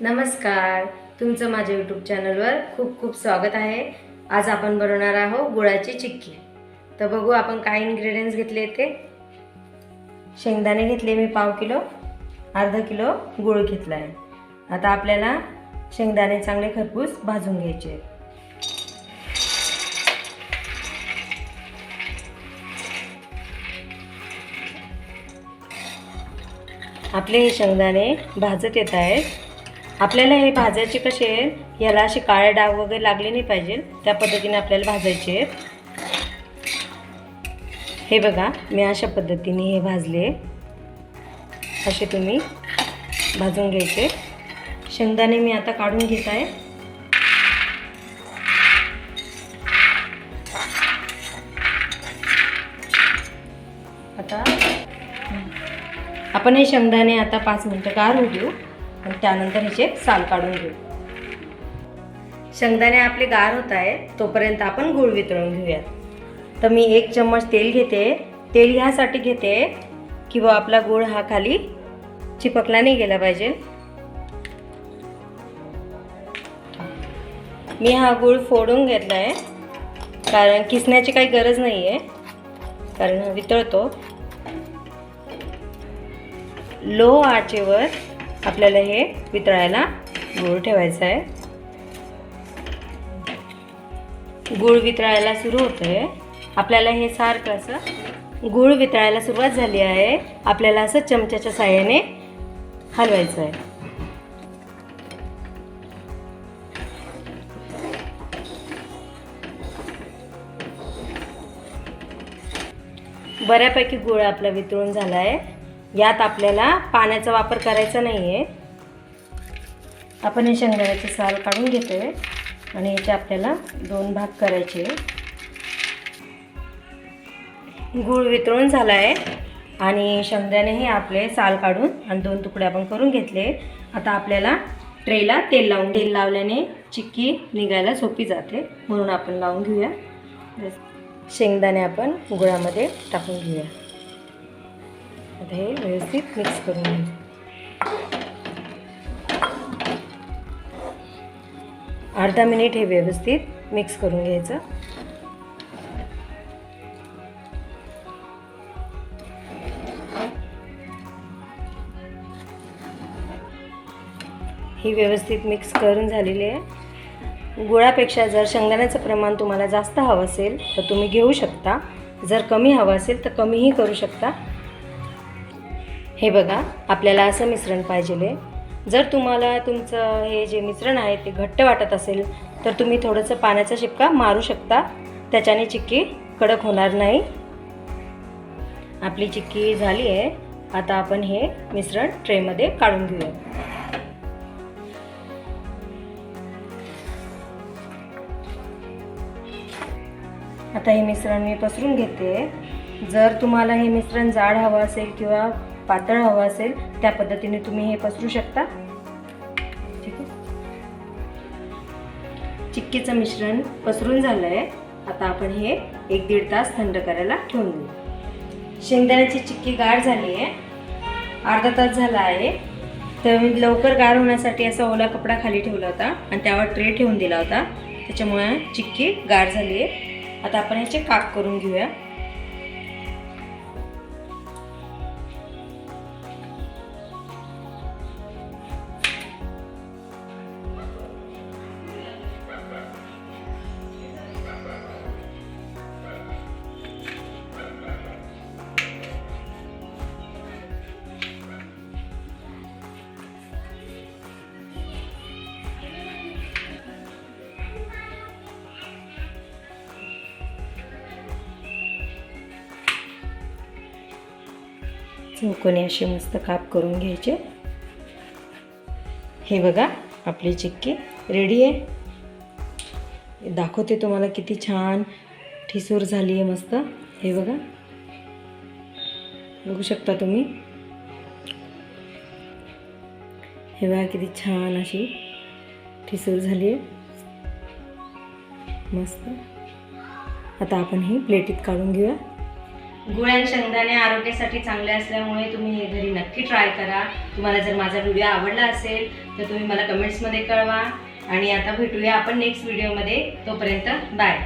नमस्कार. तुमचं माझ्या यूट्यूब चॅनलवर खूप खूप स्वागत आहे. आज आपण बनवणार आहोत गुळाची चिक्की. तर बघू आपण काय इन्ग्रेडियंट्स घेतले ते. शेंगदाणे घेतले मी पाव किलो अर्धा किलो गुळ घेतला आहे आता आपल्याला शेंगदाणे चांगले खरपूस भाजून घ्यायचे. आपले हे शेंगदाणे भाजत येत आहेत. आपल्याला हे भाजायचे कसे आहे याला असे काळे डाग वगैरे लागले नाही पाहिजे. त्या पद्धतीने आपल्याला भाजायचे आहेत. हे बघा मी अशा पद्धतीने हे भाजले. असे तुम्ही भाजून घ्यायचे. शेंगदाणे मी आता काढून घेत आहे. आता आपण हे शेंगदाणे आता पाच मिनटं गार होऊ देऊ. आणि त्यानंतर ह्याचे साल काढून घेऊ. शेंगदाणे आपले गार होत आहे तोपर्यंत आपण गूळ वितळून घेऊयात. तर मी एक चम्मच तेल घेते. तेल ह्यासाठी घेते किंवा आपला गूळ हा खाली चिपकला नाही गेला पाहिजे. मी हा गूळ फोडून घेतला आहे कारण किसण्याची काही गरज नाही आहे कारण हा वितळतो. लो आचेवर आपल्याला हे वितळायला गूळ ठेवायचं आहे. गूळ वितळायला सुरू होतं आहे आपल्याला हे सारखं असं गूळ वितळायला सुरुवात झाली आहे. आपल्याला असं चमच्याच्या साह्याने हलवायचं आहे. बऱ्यापैकी गूळ आपला वितळून झाला आहे. यात आपल्याला पाण्याचा वापर करायचा नाही आहे आपण हे शेंगदाण्याची साल काढून घेतो आहे आणि याचे आपल्याला दोन भाग करायचे गूळ वितळून झाला आहे आणि शेंगदाणेही आपले साल काढून आणि दोन तुकडे आपण करून घेतले. आता आपल्याला ट्रेला तेल लावून तेल लावल्याने चिक्की निघायला सोपी जाते. म्हणून आपण लावून घेऊया. शेंगदाणे आपण गुळामध्ये टाकून घेऊया. आता हे व्यवस्थित मिक्स करून घ्यायचं अर्धा मिनिट हे व्यवस्थित मिक्स करून घ्यायचं. ही व्यवस्थित मिक्स करून झालेली आहे. गुळापेक्षा जर शेंगदाण्याचं प्रमाण तुम्हाला जास्त हवं असेल तर तुम्ही घेऊ शकता. जर कमी हवं असेल तर कमीही करू शकता. हे बघा आपल्याला असं मिश्रण पाहिजे जर तुम्हाला तुमचं हे जे मिश्रण आहे ते घट्ट वाटत असेल तर तुम्ही थोडंसं पाण्याचा शिपका मारू शकता. त्याच्याने चिक्की कडक होणार नाही. आपली चिक्की झाली आहे. आता आपण हे मिश्रण ट्रेमध्ये काढून घेऊया. आता हे मिश्रण मी पसरून घेते. जर तुम्हाला हे मिश्रण जाड हवं असेल किंवा पातळ हवं असेल त्या पद्धतीने तुम्ही हे पसरू शकता. ठीक आहे? चिक्कीचं मिश्रण पसरून झालं आहे आता आपण हे एक दीड तास थंड करायला ठेवून देऊ. शेंगदाण्याची चिक्की गार झाली आहे. अर्धा तास झाला आहे. तर मी लवकर गार होण्यासाठी असा ओला कपडा खाली ठेवला होता आणि त्यावर ट्रे ठेवून दिला होता. त्याच्यामुळे चिक्की गार झाली आहे. आता आपण ह्याचे काप करून घेऊया. चौकोनी असे मस्त काप करून घ्यायचे. हे बघा आपली चिक्की रेडी आहे. दाखवते तुम्हाला किती छान ठिसूर झाली आहे मस्त. हे बघा. बघू शकता तुम्ही. हे बघा किती छान अशी ठिसूर झाली आहे. मस्त. आता आपण ही प्लेटीत काढून घेऊया. गुळ आणि शेंगदाणे आरोग्यासाठी चांगले असल्यामुळे तुम्ही हे घरी नक्की ट्राय करा. तुम्हाला जर माझा व्हिडिओ आवडला असेल तर तुम्ही मला कमेंट्समध्ये कळवा. आणि आता भेटूया आपण नेक्स्ट व्हिडिओमध्ये तोपर्यंत बाय